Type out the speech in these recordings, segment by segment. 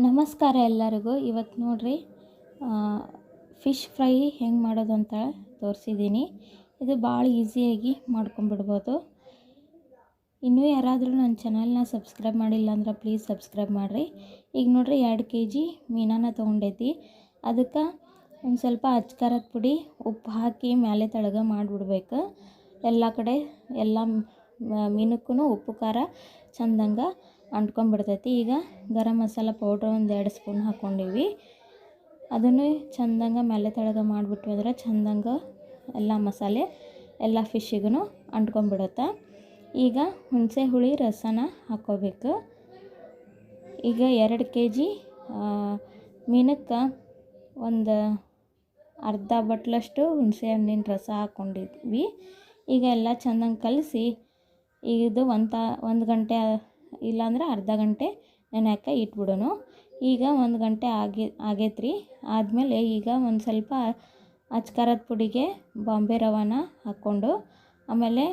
ನಮಸ್ಕಾರ ಎಲ್ಲರಿಗೂ. ಇವತ್ತು ನೋಡಿರಿ ಫಿಶ್ ಫ್ರೈ ಹೆಂಗೆ ಮಾಡೋದು ಅಂತ ತೋರಿಸಿದ್ದೀನಿ ಇದು ಭಾಳ ಈಸಿಯಾಗಿ ಮಾಡ್ಕೊಂಬಿಡ್ಬೋದು. ಇನ್ನೂ ಯಾರಾದರೂ ನನ್ನ ಚಾನಲ್ನ ಸಬ್ಸ್ಕ್ರೈಬ್ ಮಾಡಿಲ್ಲ ಅಂದ್ರೆ ಪ್ಲೀಸ್ ಸಬ್ಸ್ಕ್ರೈಬ್ ಮಾಡಿರಿ. ಈಗ ನೋಡಿರಿ, ಎರಡು ಕೆ ಜಿ ಮೀನನ್ನ ತೊಗೊಂಡೈತಿ ಅದಕ್ಕೆ ಒಂದು ಸ್ವಲ್ಪ ಅಚ್ಕಾರದ ಪುಡಿ ಉಪ್ಪು ಹಾಕಿ ಮೇಲೆ ತಳಗ ಮಾಡಿಬಿಡ್ಬೇಕು. ಎಲ್ಲ ಕಡೆ ಎಲ್ಲ ಮೀನಕ್ಕೂ ಉಪ್ಪು ಖಾರ ಚಂದಂಗೆ ಅಂಟ್ಕೊಂಡ್ಬಿಡ್ತೈತಿ. ಈಗ ಗರಂ ಮಸಾಲ ಪೌಡ್ರ್ ಒಂದು ಎರಡು ಸ್ಪೂನ್ ಹಾಕ್ಕೊಂಡೀವಿ. ಅದನ್ನು ಚಂದಂಗ ಮೇಲೆ ತೆಳಗೆ ಮಾಡಿಬಿಟ್ವಿ ಅಂದ್ರೆ ಚಂದಂಗೆ ಎಲ್ಲ ಮಸಾಲೆ, ಎಲ್ಲ ಫಿಶ್ಶಿಗೂ ಅಂಟ್ಕೊಂಡ್ಬಿಡುತ್ತೆ. ಈಗ ಹುಣಸೆ ಹುಳಿ ರಸನ ಹಾಕ್ಕೋಬೇಕು. ಈಗ ಎರಡು ಕೆ ಜಿ ಮೀನಕ್ಕೆ ಒಂದು ಅರ್ಧ ಬಟ್ಲಷ್ಟು ಹುಣಸೆ ಹಣ್ಣಿನ ರಸ ಹಾಕ್ಕೊಂಡಿದ್ವಿ. ಈಗ ಎಲ್ಲ ಚೆಂದಂಗೆ ಕಲಸಿ, ಇದು ಒಂದು ಒಂದು ಗಂಟೆ ಇಲ್ಲಾಂದ್ರೆ ಅರ್ಧ ಗಂಟೆ ನೆನೆಯೋಕ್ಕೆ ಇಟ್ಬಿಡೋಣ ಈಗ ಒಂದು ಗಂಟೆ ಆಗಿ, ಆಗೈತ್ರಿ. ಆದಮೇಲೆ ಈಗ ಒಂದು ಸ್ವಲ್ಪ ಅಚ್ಕಾರದ ಪುಡಿಗೆ ಬಾಂಬೆ ರವಾನ ಹಾಕ್ಕೊಂಡು, ಆಮೇಲೆ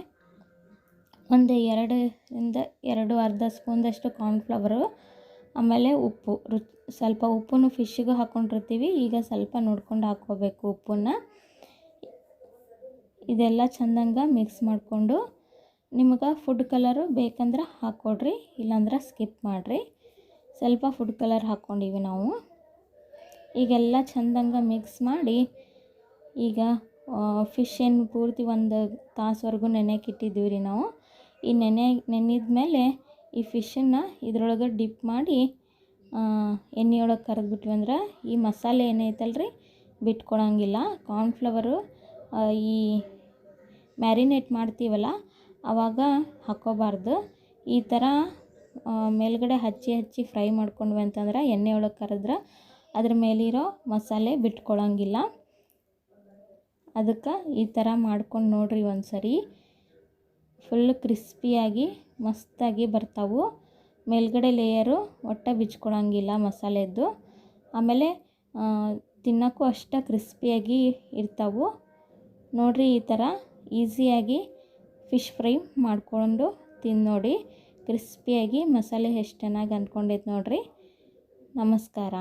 ಒಂದು ಎರಡರಿಂದ ಎರಡು ಅರ್ಧ ಸ್ಪೂನ್ದಷ್ಟು ಕಾರ್ನ್ಫ್ಲವರು ಆಮೇಲೆ ಉಪ್ಪು. ರು, ಸ್ವಲ್ಪ ಉಪ್ಪನ್ನು ಫಿಶ್ಶಿಗೂ ಹಾಕ್ಕೊಂಡಿರ್ತೀವಿ ಈಗ ಸ್ವಲ್ಪ ನೋಡ್ಕೊಂಡು ಹಾಕ್ಕೋಬೇಕು ಉಪ್ಪನ್ನು. ಇದೆಲ್ಲ ಚೆಂದಂಗೆ ಮಿಕ್ಸ್ ಮಾಡಿಕೊಂಡು ನಿಮ್ಗೆ ಫುಡ್ ಕಲರು ಬೇಕಂದ್ರೆ ಹಾಕ್ಕೊಡ್ರಿ ಇಲ್ಲಾಂದ್ರೆ ಸ್ಕಿಪ್ ಮಾಡಿರಿ. ಸ್ವಲ್ಪ ಫುಡ್ ಕಲರ್ ಹಾಕ್ಕೊಂಡಿವಿ ನಾವು. ಈಗೆಲ್ಲ ಚೆಂದಂಗೆ ಮಿಕ್ಸ್ ಮಾಡಿ ಈಗ ಫಿಶ್ ಏನು ಪೂರ್ತಿ ಒಂದು ತಾಸುವರೆಗೂ ನೆನೆಯಕ್ಕೆ ಇಟ್ಟಿದ್ದೀವಿ ರೀ ನಾವು. ಈ ನೆನೆ ನೆನೆದ ಮೇಲೆ ಈ ಫಿಶನ್ನು ಇದ್ರೊಳಗೆ ಡಿಪ್ ಮಾಡಿ ಎಣ್ಣೆಯೊಳಗೆ ಕರೆದ್ಬಿಟ್ವಿ ಅಂದ್ರೆ ಈ ಮಸಾಲೆ ಏನೈತಲ್ರಿ? ಬಿಟ್ಕೊಳಂಗಿಲ್ಲ ಕಾರ್ನ್ಫ್ಲವರು ಈ ಮ್ಯಾರಿನೇಟ್ ಮಾಡ್ತೀವಲ್ಲ ಆವಾಗ ಹಾಕ್ಕೋಬಾರ್ದು ಈ ಥರ ಮೇಲುಗಡೆ ಹಚ್ಚಿ ಹಚ್ಚಿ ಫ್ರೈ ಮಾಡ್ಕೊಂಡ್ವಿ ಅಂತಂದ್ರೆ ಎಣ್ಣೆ ಒಳಗೆ ಕರೆದ್ರೆ ಅದ್ರ ಮೇಲಿರೋ ಮಸಾಲೆ ಬಿಟ್ಕೊಳ್ಳೋಂಗಿಲ್ಲ ಅದಕ್ಕೆ ಈ ಥರ ಮಾಡ್ಕೊಂಡು ನೋಡ್ರಿ ಒಂದು ಸರಿ ಫುಲ್ ಕ್ರಿಸ್ಪಿಯಾಗಿ ಮಸ್ತಾಗಿ ಬರ್ತಾವೆ. ಮೇಲ್ಗಡೆ ಲೇಯರು ಒಟ್ಟು ಬಿಚ್ಕೊಳ್ಳೋಂಗಿಲ್ಲ ಮಸಾಲೆದ್ದು. ಆಮೇಲೆ ತಿನ್ನೋಕ್ಕೂ ಅಷ್ಟು ಕ್ರಿಸ್ಪಿಯಾಗಿ ಇರ್ತಾವು. ನೋಡಿರಿ ಈ ಥರ ಈಸಿಯಾಗಿ ಫಿಶ್ ಫ್ರೈ ಮಾಡಿಕೊಂಡು ತಿಂದು ನೋಡಿ. ಕ್ರಿಸ್ಪಿಯಾಗಿ ಮಸಾಲೆ ಎಷ್ಟು ಚೆನ್ನಾಗಿ ಅಂದ್ಕೊಂಡೈತೆ ನೋಡಿರಿ. ನಮಸ್ಕಾರ.